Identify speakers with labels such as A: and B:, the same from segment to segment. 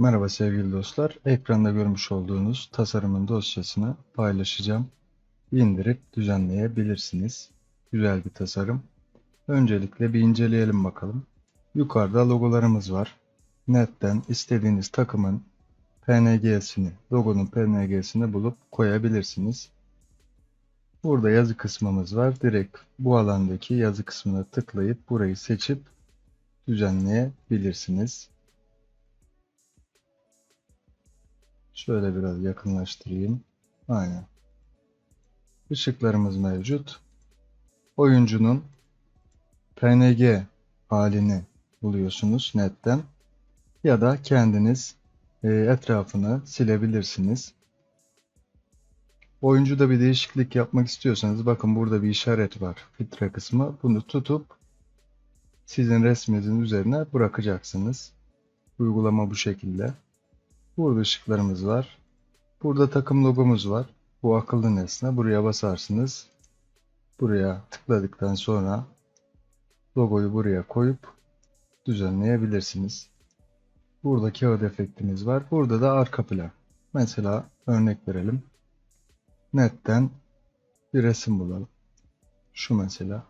A: Merhaba sevgili dostlar. Ekranda görmüş olduğunuz tasarımın dosyasını paylaşacağım. İndirip düzenleyebilirsiniz. Güzel bir tasarım. Öncelikle bir inceleyelim bakalım. Yukarıda logolarımız var. Netten istediğiniz takımın PNG'sini, logonun PNG'sini bulup koyabilirsiniz. Burada yazı kısmımız var. Direkt bu alandaki yazı kısmına tıklayıp burayı seçip düzenleyebilirsiniz. Şöyle biraz yakınlaştırayım. Aynen. Işıklarımız mevcut. Oyuncunun PNG halini buluyorsunuz netten. Ya da kendiniz e, etrafını silebilirsiniz. Oyuncuda bir değişiklik yapmak istiyorsanız bakın burada bir işaret var. Filtre kısmı. Bunu tutup sizin resminizin üzerine bırakacaksınız. Uygulama bu şekilde. Burada ışıklarımız var. Burada takım logomuz var. Bu akıllı nesne. Buraya basarsınız. Buraya tıkladıktan sonra logoyu buraya koyup düzenleyebilirsiniz. Burada kağıt efektimiz var. Burada da arka plan. Mesela örnek verelim. Netten bir resim bulalım. Şu mesela.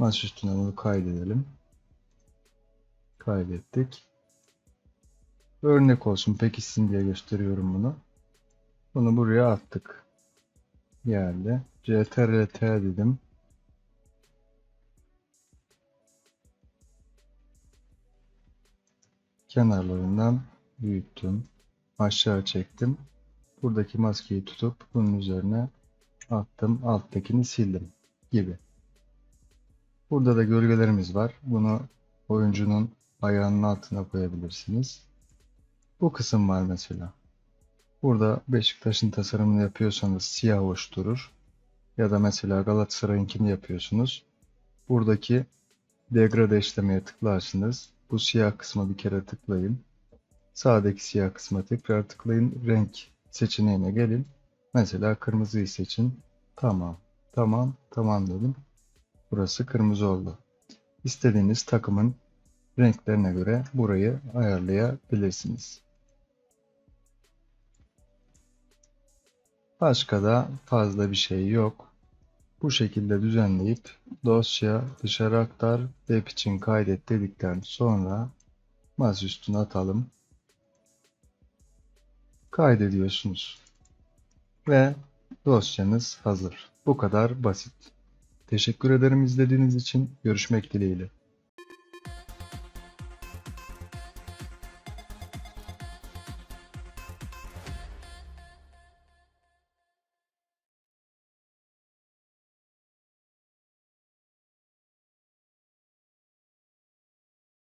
A: Üstüne bunu kaydedelim. Kaydettik. Örnek olsun pekişsin diye gösteriyorum bunu. Bunu buraya attık. Geldi. CTRL T dedim. Kenarlarından büyüttüm. Aşağı çektim. Buradaki maskeyi tutup bunun üzerine attım. Alttakini sildim gibi. Burada da gölgelerimiz var. Bunu oyuncunun ayağının altına koyabilirsiniz. Bu kısım var mesela. Burada Beşiktaş'ın tasarımını yapıyorsanız siyah hoş durur. Ya da mesela Galatasaray'ınkini yapıyorsunuz. Buradaki degrade işlemeye tıklarsınız. Bu siyah kısma bir kere tıklayın. Sağdaki siyah kısma tekrar tıklayın. Renk seçeneğine gelin. Mesela kırmızıyı seçin. Tamam. Tamam. Tamam dedim. Burası kırmızı oldu. İstediğiniz takımın renklerine göre burayı ayarlayabilirsiniz. Başka da fazla bir şey yok. Bu şekilde düzenleyip dosya dışarı aktar web için kaydet dedikten sonra masa üstüne atalım. Kaydediyorsunuz. Ve dosyanız hazır. Bu kadar basit. Teşekkür ederim izlediğiniz için. Görüşmek dileğiyle.